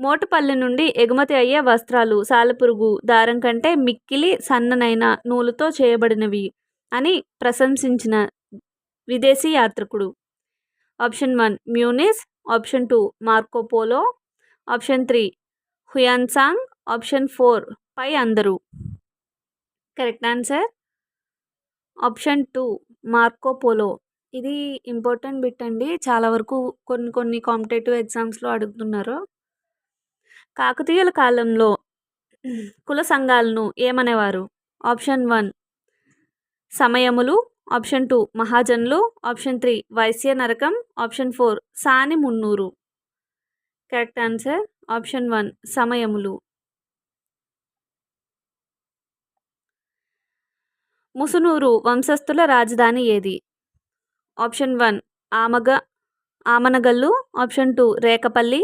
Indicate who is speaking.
Speaker 1: మోటుపల్లి నుండి ఎగుమతి అయ్యే వస్త్రాలు సాలెపురుగు దారం కంటే మిక్కిలి సన్ననైన నూలుతో చేయబడినవి అని ప్రశంసించిన విదేశీ యాత్రికుడు. Option one మ్యూనిస్. Option two Marco Polo option three Hiuen Tsang. Option four పై అందరూ. Correct answer? Option two Marco Polo ఇది ఇంపార్టెంట్ బిట్ అండి. చాలా వరకు కొన్ని కొన్ని కాంపిటేటివ్ ఎగ్జామ్స్లో అడుగుతున్నారు. కాకతీయుల కాలంలో కుల సంఘాలను ఏమనేవారు? ఆప్షన్ వన్ సమయములు ఆప్షన్ టూ మహాజనులు ఆప్షన్ త్రీ వైశ్య నరకం ఆప్షన్ ఫోర్ సాని మున్నూరు. కరెక్ట్ ఆన్సర్ ఆప్షన్ వన్ సమయములు. ముసునూరు వంశస్థుల రాజధాని ఏది? ఆప్షన్ వన్ ఆమగ ఆమనగల్లు ఆప్షన్ టూ రేకపల్లి